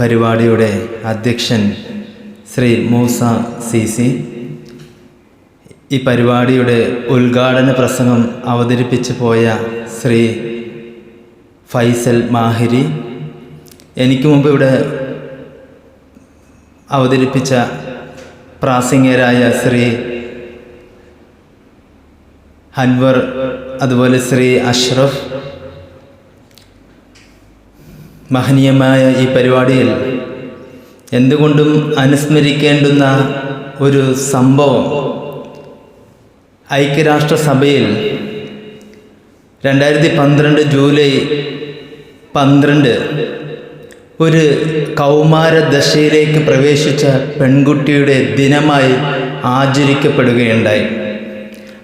പരിപാടിയുടെ അധ്യക്ഷൻ Shri Musa C C. ഈ പരിപാടിയുടെ ഉദ്ഘാടന പ്രസംഗം അവതരിപ്പിച്ചു പോയ ശ്രീ ഫൈസൽ മാഹിരി. എനിക്ക് മുമ്പ് ഇവിടെ അവതരിപ്പിച്ച പ്രാസംഗികരായ ശ്രീ ഹൻവർ അതുപോലെ ശ്രീ അഷ്റഫ് മഹനീയമായ ഈ പരിപാടിയിൽ എന്തുകൊണ്ടും അനുസ്മരിക്കേണ്ടുന്ന ഒരു സംഭവം ഐക്യരാഷ്ട്രസഭയിൽ രണ്ടായിരത്തി പന്ത്രണ്ട് ജൂലൈ പന്ത്രണ്ട് ഒരു കൗമാര ദശയിലേക്ക് പ്രവേശിച്ച പെൺകുട്ടിയുടെ ദിനമായി ആചരിക്കപ്പെടുകയുണ്ടായി.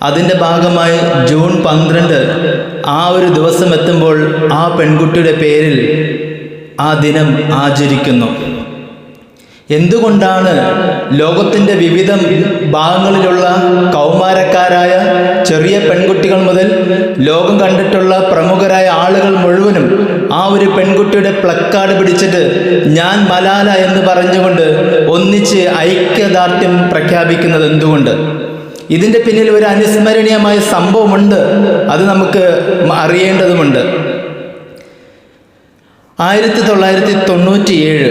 അതിന്റെ ഭാഗമായി ജൂൺ പന്ത്രണ്ട് ആ ഒരു ദിവസം എത്തുമ്പോൾ ആ പെൺകുട്ടിയുടെ പേരിൽ ആ ദിനം ആചരിക്കുന്നു. എന്തുകൊണ്ടാണ് ലോകത്തിന്റെ വിവിധ ഭാഗങ്ങളിലുള്ള കൗമാരക്കാരായ ചെറിയ പെൺകുട്ടികൾ മുതൽ ലോകം കണ്ടിട്ടുള്ള പ്രമുഖരായ ആളുകൾ മുഴുവനും ആ ഒരു പെൺകുട്ടിയുടെ പ്ലക്കാർഡ് പിടിച്ചിട്ട് ഞാൻ മലാല എന്ന് പറഞ്ഞുകൊണ്ട് ഒന്നിച്ച് ഐക്യദാർഢ്യം പ്രഖ്യാപിക്കുന്നത് എന്തുകൊണ്ട്? ഇതിന്റെ പിന്നിൽ ഒരു അനുസ്മരണീയമായ സംഭവമുണ്ട്. അത് നമുക്ക് അറിയേണ്ടതുമുണ്ട്. ആയിരത്തി തൊള്ളായിരത്തി തൊണ്ണൂറ്റിയേഴ്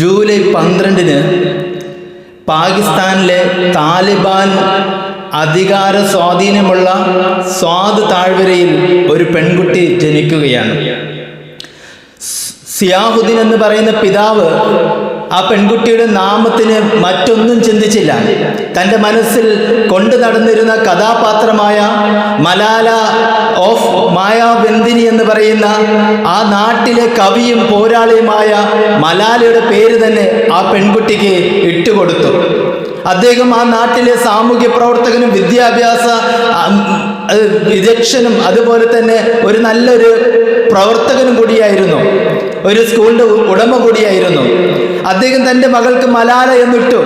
ജൂലൈ പന്ത്രണ്ടിന് പാകിസ്ഥാനിലെ താലിബാൻ അധികാര സ്വാധീനമുള്ള സ്വാദ് താഴ്വരയിൽ ഒരു പെൺകുട്ടി ജനിക്കുകയാണ്. സിയാഹുദ്ദീൻ എന്ന് പറയുന്ന പിതാവ് ആ പെൺകുട്ടിയുടെ നാമത്തിന് മറ്റൊന്നും ചിന്തിച്ചില്ല. തന്റെ മനസ്സിൽ കൊണ്ടു നടന്നിരുന്ന കഥാപാത്രമായ മലാല ഓഫ് മായാബന്ദിനി എന്ന് പറയുന്ന ആ നാട്ടിലെ കവിയും പോരാളിയുമായ മലാലയുടെ പേര് തന്നെ ആ പെൺകുട്ടിക്ക് ഇട്ടുകൊടുത്തു. അദ്ദേഹം ആ നാട്ടിലെ സാമൂഹ്യ പ്രവർത്തകനും വിദ്യാഭ്യാസ വിദക്ഷനും അതുപോലെ തന്നെ ഒരു നല്ലൊരു പ്രവർത്തകനും കൂടിയായിരുന്നു. ഒരു സ്കൂളിന്റെ ഉടമ കൂടിയായിരുന്നു. അദ്ദേഹം തന്റെ മകൾക്ക് മലാല എന്നിട്ടു.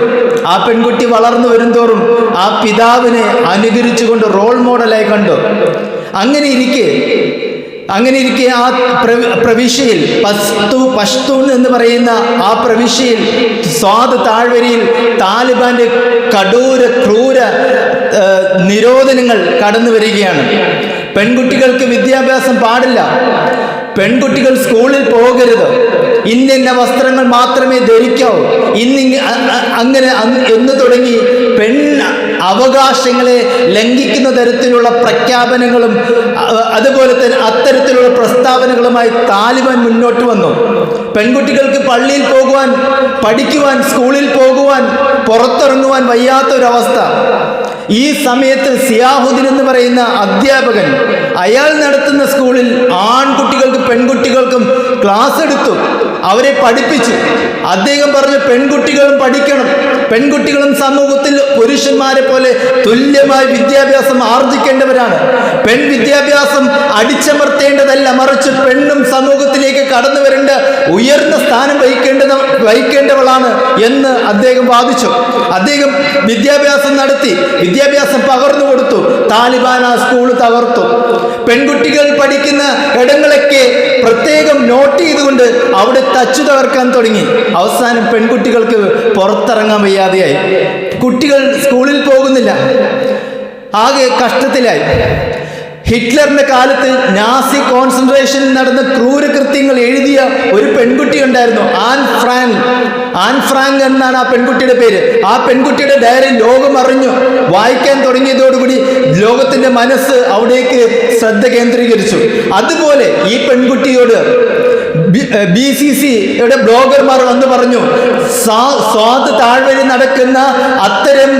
ആ പെൺകുട്ടി വളർന്നു വരുംതോറും ആ പിതാവിനെ അനുകരിച്ചുകൊണ്ട് റോൾ മോഡലായി കണ്ടു. അങ്ങനെ ഇരിക്കെ അങ്ങനെ ഇരിക്കെ ആ പ്രവിശ്യയിൽ പസ്തു പഷ്തൂൺ എന്ന് പറയുന്ന ആ പ്രവിശ്യയിൽ സ്വാദ് താഴ്വരയിൽ താലിബാന്റെ കടൂര ക്രൂര നിരോധനങ്ങൾ കടന്നു വരികയാണ്. പെൺകുട്ടികൾക്ക് വിദ്യാഭ്യാസം പാടില്ല. പെൺകുട്ടികൾ സ്കൂളിൽ പോകരുത്. ഇന്നിന്ന വസ്ത്രങ്ങൾ മാത്രമേ ധരിക്കാവൂ ഇന്ന് അങ്ങനെ എന്ന് തുടങ്ങി പെൺ അവകാശങ്ങളെ ലംഘിക്കുന്ന തരത്തിലുള്ള പ്രഖ്യാപനങ്ങളും അതുപോലെ തന്നെ അത്തരത്തിലുള്ള പ്രസ്താവനകളുമായി താലിബാൻ മുന്നോട്ട് വന്നു. പെൺകുട്ടികൾക്ക് പള്ളിയിൽ പോകുവാൻ പഠിക്കുവാൻ സ്കൂളിൽ പോകുവാൻ പുറത്തിറങ്ങുവാൻ വയ്യാത്ത വയ്യാത്തൊരവസ്ഥ. ഈ സമയത്ത് സിയാഹുദ്ദീൻ എന്ന് പറയുന്ന അധ്യാപകൻ അയാൾ നടത്തുന്ന സ്കൂളിൽ ആൺകുട്ടികൾക്കും പെൺകുട്ടികൾക്കും ക്ലാസ് എടുത്തു. അവരെ പഠിപ്പിച്ചു. അദ്ദേഹം പറഞ്ഞു പെൺകുട്ടികളും പഠിക്കണം. പെൺകുട്ടികളും സമൂഹത്തിൽ പുരുഷന്മാരെ പോലെ തുല്യമായ വിദ്യാഭ്യാസം ആർജിക്കേണ്ടവരാണ്. പെൺ വിദ്യാഭ്യാസം അടിച്ചമർത്തേണ്ടതല്ല മറിച്ച് പെണ്ണും സമൂഹത്തിലേക്ക് കടന്നു വരേണ്ട ഉയർന്ന സ്ഥാനം വഹിക്കേണ്ടത് വഹിക്കേണ്ടവളാണ് എന്ന് അദ്ദേഹം വാദിച്ചു. അദ്ദേഹം വിദ്യാഭ്യാസം നടത്തി. വിദ്യാഭ്യാസം പകർന്നു കൊടുത്തു. താലിബാൻ ആ സ്കൂൾ തകർത്തു. പെൺകുട്ടികൾ പഠിക്കുന്ന പ്രത്യേകം നോട്ട് ചെയ്തുകൊണ്ട് അവിടെ തച്ചു തകർക്കാൻ തുടങ്ങി. അവസാനം പെൺകുട്ടികൾക്ക് പുറത്തിറങ്ങാൻ വയ്യാതെയായി. കുട്ടികൾ സ്കൂളിൽ പോകുന്നില്ല. ആകെ കഷ്ടത്തിലായി. ഹിറ്റ്ലറിന്റെ കാലത്ത് നാസി കോൺസെൻട്രേഷനിൽ നടന്ന ക്രൂരകൃത്യങ്ങൾ എഴുതിയ ഒരു പെൺകുട്ടി ഉണ്ടായിരുന്നു ആൻ ഫ്രാങ്ക്. ആൻ ഫ്രാങ്ക് എന്നാണ് ആ പെൺകുട്ടിയുടെ പേര്. ആ പെൺകുട്ടിയുടെ ഡയറി ലോകം അറിഞ്ഞു. വായിക്കാൻ തുടങ്ങിയതോടുകൂടി ലോകത്തിന്റെ മനസ്സ് അവിടേക്ക് ശ്രദ്ധ കേന്ദ്രീകരിച്ചു. അതുപോലെ ഈ പെൺകുട്ടിയോട് ബി സി സിയുടെ ബ്ലോഗർമാർ വന്ന് പറഞ്ഞു സ്വാത് താഴ്വഴി നടക്കുന്ന അത്തരം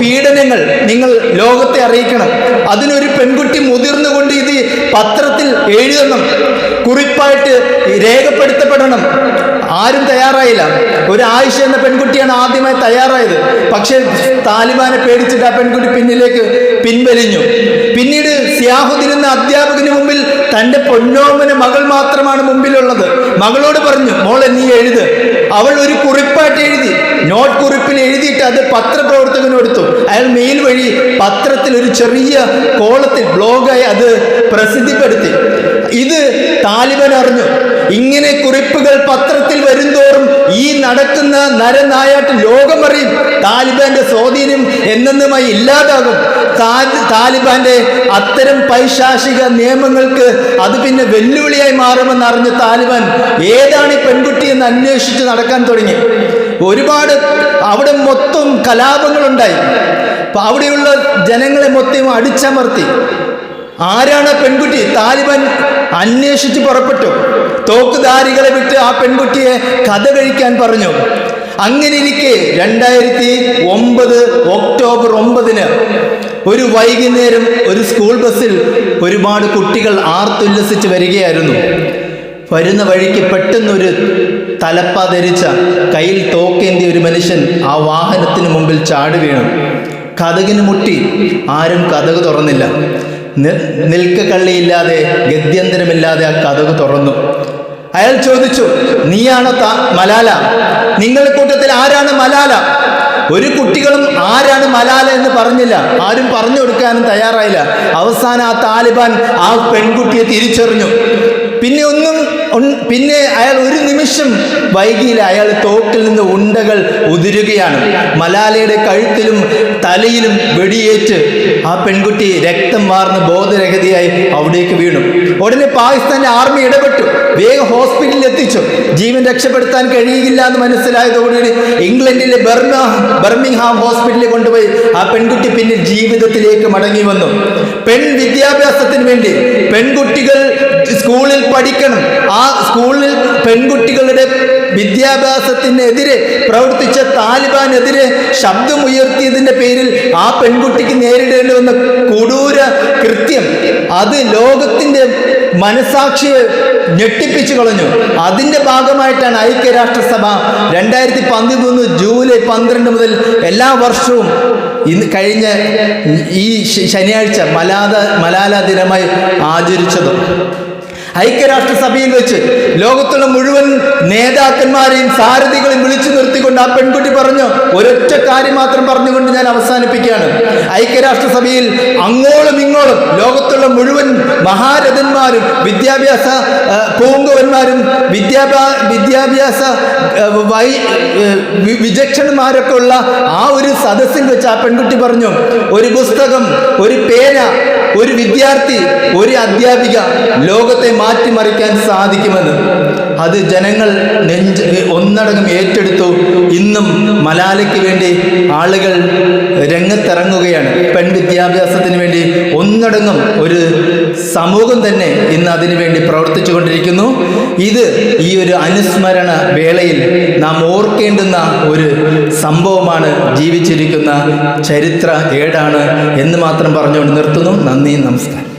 പീഡനങ്ങൾ നിങ്ങൾ ലോകത്തെ അറിയിക്കണം. അതിനൊരു പെൺകുട്ടി മുതിർന്നുകൊണ്ട് ഇത് പത്രത്തിൽ എഴുതണം കുറിപ്പായിട്ട് രേഖപ്പെടുത്തപ്പെടണം. ആരും തയ്യാറായില്ല. ഒരു ആയിഷ എന്ന പെൺകുട്ടിയാണ് ആദ്യമായി തയ്യാറായത്. പക്ഷേ താലിബാനെ പേടിച്ചിട്ട് ആ പെൺകുട്ടി പിന്നിലേക്ക് പിൻവലിഞ്ഞു. പിന്നീട് സിയാഹുദിനെന്ന അധ്യാപകന് മുമ്പിൽ തന്റെ പൊന്നോമന മകൾ മാത്രമാണ് മുമ്പിലുള്ളത്. മകളോട് പറഞ്ഞു മോളെ നീ എഴുത്. അവൾ ഒരു കുറിപ്പായിട്ട് എഴുതി. നോട്ട് കുറിപ്പിൽ എഴുതിയിട്ട് അത് പത്രപ്രവർത്തകന് കൊടുത്തു. അയാൾ മെയിൽ വഴി പത്രത്തിൽ ഒരു ചെറിയ കോളത്തിൽ ബ്ലോഗായി അത് പ്രസിദ്ധിപ്പെടുത്തി. ഇത് താലിബൻ അറിഞ്ഞു. ഇങ്ങനെ കുറിപ്പുകൾ പത്രത്തിൽ നടക്കുന്ന നരനായാട്ട് ലോകമറിയും താലിബാന്റെ സ്വാധീനം എന്നെന്നുമായി ഇല്ലാതാകും. താലിബാന്റെ അത്തരം പൈശാചിക നിയമങ്ങൾക്ക് അത് പിന്നെ വെല്ലുവിളിയായി മാറുമെന്ന് അറിഞ്ഞ താലിബാൻ ഏതാണ് ഈ പെൺകുട്ടി എന്ന് അന്വേഷിച്ച് നടക്കാൻ തുടങ്ങി. ഒരുപാട് അവിടെ മൊത്തം കലാപങ്ങളുണ്ടായി. അവിടെയുള്ള ജനങ്ങളെ മൊത്തം അടിച്ചമർത്തി. ആരാണ് പെൺകുട്ടി? താലിബാൻ അന്വേഷിച്ച് പുറപ്പെട്ടു. തോക്കുധാരികളെ വിട്ട് ആ പെൺകുട്ടിയെ കഥ കഴിക്കാൻ പറഞ്ഞു. അങ്ങനെ ഇരിക്കെ രണ്ടായിരത്തി ഒമ്പത് ഒക്ടോബർ ഒമ്പതിന് ഒരു വൈകുന്നേരം ഒരു സ്കൂൾ ബസ്സിൽ ഒരുപാട് കുട്ടികൾ ആർത്തുല്ലസിച്ച് വരികയായിരുന്നു. വരുന്ന വഴിക്ക് പെട്ടെന്നൊരു തലപ്പ ധരിച്ച കയ്യിൽ തോക്കേന്തിയ ഒരു മനുഷ്യൻ ആ വാഹനത്തിന് മുമ്പിൽ ചാടി വീണു. കഥകിന് മുട്ടി ആരും കഥക് തുറന്നില്ല. നിൽക്ക കള്ളിയില്ലാതെ ഗത്യന്തരമില്ലാതെ ആ കഥക് തുറന്നു. അയാൾ ചോദിച്ചു നീയാണ് മലാല? നിങ്ങളുടെ കൂട്ടത്തിൽ ആരാണ് മലാല? ഒരു കുട്ടികളും ആരാണ് മലാല എന്ന് പറഞ്ഞില്ല. ആരും പറഞ്ഞു കൊടുക്കാനും തയ്യാറായില്ല. അവസാനം ആ താലിബാൻ ആ പെൺകുട്ടിയെ തിരിച്ചറിഞ്ഞു. പിന്നെ ഒന്നും പിന്നെ അയാൾ ഒരു നിമിഷം വൈകിയിൽ അയാൾ തോക്കിൽ നിന്ന് ഉണ്ടകൾ ഉതിരുകയാണ്. മലാലയുടെ കഴുത്തിലും തലയിലും വെടിയേറ്റ് ആ പെൺകുട്ടി രക്തം വാർന്ന് ബോധരഹിതയായി അവിടേക്ക് വീണു. ഉടനെ പാകിസ്ഥാന്റെ ആർമി ഇടപെട്ടു. വേഗം ഹോസ്പിറ്റലിൽ എത്തിച്ചു. ജീവൻ രക്ഷപ്പെടുത്താൻ കഴിയില്ല എന്ന് മനസ്സിലായതോടുകൂടി ഇംഗ്ലണ്ടിലെ ബർമ ബർമിംഗ്ഹാം ഹോസ്പിറ്റലിൽ കൊണ്ടുപോയി ആ പെൺകുട്ടി പിന്നെ ജീവിതത്തിലേക്ക് മടങ്ങി വന്നു. പെൺ വിദ്യാഭ്യാസത്തിന് വേണ്ടി പെൺകുട്ടികൾ സ്കൂളിൽ പഠിക്കണം ആ സ്കൂളിൽ പെൺകുട്ടികളുടെ വിദ്യാഭ്യാസത്തിനെതിരെ പ്രവർത്തിച്ച താലിബാനെതിരെ ശബ്ദമുയർത്തിയതിന്റെ പേരിൽ ആ പെൺകുട്ടിക്ക് നേരിടേണ്ടി വന്ന കൊടൂര കൃത്യം അത് ലോകത്തിന്റെ മനസാക്ഷിയെ ഞെട്ടിപ്പിച്ചു കളഞ്ഞു. അതിന്റെ ഭാഗമായിട്ടാണ് ഐക്യരാഷ്ട്രസഭ രണ്ടായിരത്തി പതിമൂന്ന് ജൂലൈ പന്ത്രണ്ട് മുതൽ എല്ലാ വർഷവും ഇന്ന് കഴിഞ്ഞ ഈ ശനിയാഴ്ച മലാദ മലാല ദിനമായി ആചരിച്ചത്. ഐക്യരാഷ്ട്രസഭയിൽ വെച്ച് ലോകത്തുള്ള മുഴുവൻ നേതാക്കന്മാരെയും സാരഥികളെയും വിളിച്ചു നിർത്തിക്കൊണ്ട് ആ പെൺകുട്ടി പറഞ്ഞു ഒരൊറ്റ കാര്യം മാത്രം പറഞ്ഞുകൊണ്ട് ഞാൻ അവസാനിപ്പിക്കുകയാണ്. ഐക്യരാഷ്ട്രസഭയിൽ അങ്ങോളം ഇങ്ങോളം ലോകത്തുള്ള മുഴുവൻ മഹാരഥന്മാരും വിദ്യാഭ്യാസ പൂങ്കവന്മാരും വിദ്യാഭ്യാ വിദ്യാഭ്യാസ വൈ വിചക്ഷണന്മാരൊക്കെ ഉള്ള ആ ഒരു സദസ്സിൽ വെച്ച് ആ പെൺകുട്ടി പറഞ്ഞു ഒരു പുസ്തകം ഒരു പേന ഒരു വിദ്യാർത്ഥി ഒരു അധ്യാപിക ലോകത്തെ മാറ്റിമറിക്കാൻ സാധിക്കുമെന്ന്. അത് ജനങ്ങൾ നെഞ്ച് ഒന്നടങ്കം ഏറ്റെടുത്തു. ഇന്നും മലാലയ്ക്ക് വേണ്ടി ആളുകൾ രംഗത്തിറങ്ങുകയാണ്. പെൺ വിദ്യാഭ്യാസത്തിന് വേണ്ടി ഒന്നടങ്കം ഒരു സമൂഹം തന്നെ ഇന്ന് അതിനു വേണ്ടി പ്രവർത്തിച്ചു കൊണ്ടിരിക്കുന്നു ഇത് ഈ ഒരു അനുസ്മരണ വേളയിൽ നാം ഓർക്കേണ്ടുന്ന ഒരു സംഭവമാണ് ജീവിച്ചിരിക്കുന്ന ചരിത്ര ഏടാണ് എന്ന് മാത്രം പറഞ്ഞുകൊണ്ട് നിർത്തുന്നു. നന്ദി നമസ്കാരം.